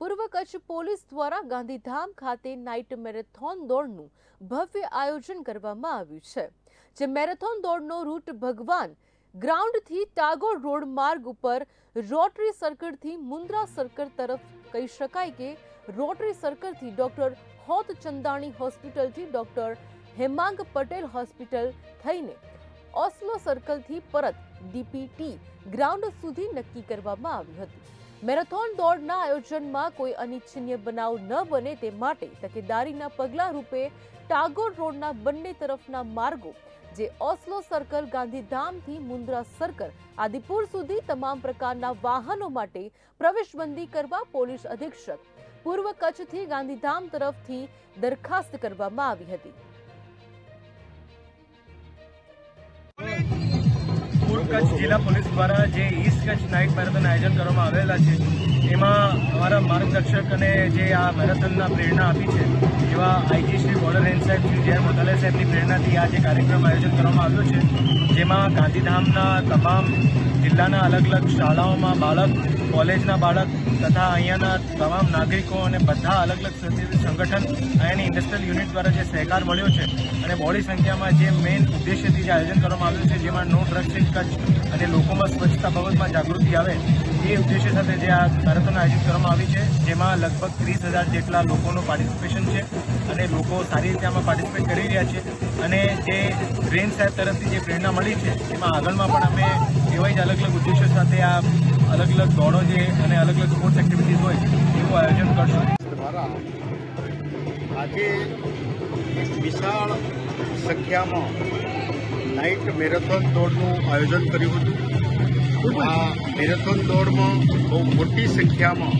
પૂર્વ કચ્છ પોલીસ દ્વારા ગાંધીધામ ખાતે નાઇટ મેરેથોન દોડનું ભવ્ય આયોજન કરવામાં આવ્યું છે, જે મેરેથોન દોડનો રૂટ ભગવાન ગ્રાઉન્ડથી ટાગોર રોડ માર્ગ ઉપર રોટરી સર્કલથી મુન્દ્રા સર્કલ તરફ કહી શકાય કે રોટરી સર્કલથી ડોક્ટર હોત ચંદાણી હોસ્પિટલથી ડોક્ટર હેમાંગ પટેલ હોસ્પિટલ થઈને ઓસ્લો સર્કલથી પરત ડીપીટી ગ્રાઉન્ડ સુધી નક્કી કરવામાં આવ્યું હતું. મેરેથોન દોડના આયોજનમાં કોઈ અનિચ્છનીય બનાવ ન બને તે માટે તકેદારીના પગલા રૂપે ટાગોર રોડના બંને તરફના માર્ગો, જે ઓસ્લો સર્કલ, ગાંધીધામથી મુન્દ્રા સર્કલ, આદિપુર સુધી તમામ પ્રકારના વાહનો માટે પ્રવેશબંધી કરવા પોલીસ અધિક્ષક, પૂર્વ કચ્છથી ગાંધીધામ તરફથી દરખાસ્ત કરવામાં આવી હતી. કચ્છ જિલ્લા પોલીસ દ્વારા જે ઈસ્ટ કચ્છ નાઇટ મેરેથોન આયોજન કરવામાં આવેલા છે, એમાં અમારા માર્ગદર્શક અને જે આ મેરેથોનના પ્રેરણા આપી છે એવા આઈજી શ્રી બોર્ડર રેન્જ સાહેબ શ્રી જય મોતાલે સાહેબની પ્રેરણાથી આ જે કાર્યક્રમ આયોજન કરવામાં આવ્યો છે, જેમાં ગાંધીધામના તમામ જિલ્લાના અલગ અલગ શાળાઓમાં બાળક, કોલેજના બાળક તથા અહીંયાના તમામ નાગરિકો અને બધા અલગ અલગ સંગઠન અહીંયાની ઇન્ડસ્ટ્રીયલ યુનિટ દ્વારા જે સહકાર મળ્યો છે અને બહોળી સંખ્યામાં જે મેઇન ઉદ્દેશ્યથી જે આયોજન કરવામાં આવ્યું છે, જેમાં નો ડ્રગ્સ ઇન કચ્છ અને લોકોમાં સ્વચ્છતા બાબતમાં જાગૃતિ આવે એ ઉદ્દેશ્ય સાથે જે આ મેરેથોન આયોજિત કરવામાં આવી છે, જેમાં લગભગ ત્રીસ હજાર જેટલા લોકોનું પાર્ટિસિપેશન છે અને લોકો સારી રીતે આમાં પાર્ટિસિપેટ કરી રહ્યા છે. અને જે રેન સાહેબ તરફથી જે પ્રેરણા મળી છે, એમાં આગળમાં પણ અમે એવા જ અલગ અલગ ઉદ્દેશ્યો સાથે આ અલગ અલગ દોડો જે અને અલગ અલગ સ્પોર્ટ્સ એક્ટિવિટીઝ હોય એવું આયોજન કરશું. આજે વિશાળ સંખ્યામાં નાઇટ મેરેથોન દોડનું આયોજન કર્યું હતું. આ મેરેથોન દોડમાં બહુ મોટી સંખ્યામાં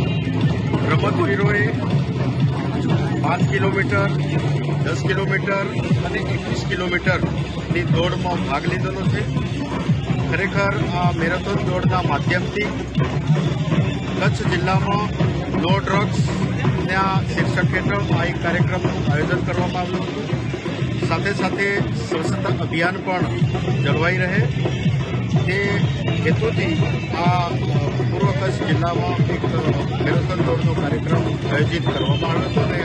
રમતવીરોએ પાંચ કિલોમીટર, દસ કિલોમીટર અને એકવીસ કિલોમીટરની દોડમાં ભાગ લીધેલો છે. ખરેખર આ મેરેથોન દોડના માધ્યમથી કચ્છ જિલ્લામાં નો ડ્રગ્સના શીર્ષક હેઠળ આ એક કાર્યક્રમનું આયોજન કરવામાં આવ્યું હતું. સાથે સાથે સ્વચ્છતા અભિયાન પણ જળવાઈ રહે. તે હેતુથી આ પૂર્વ કચ્છ જિલ્લામાં એક મેરેથોન દોડનો કાર્યક્રમ આયોજિત કરવામાં આવ્યો હતો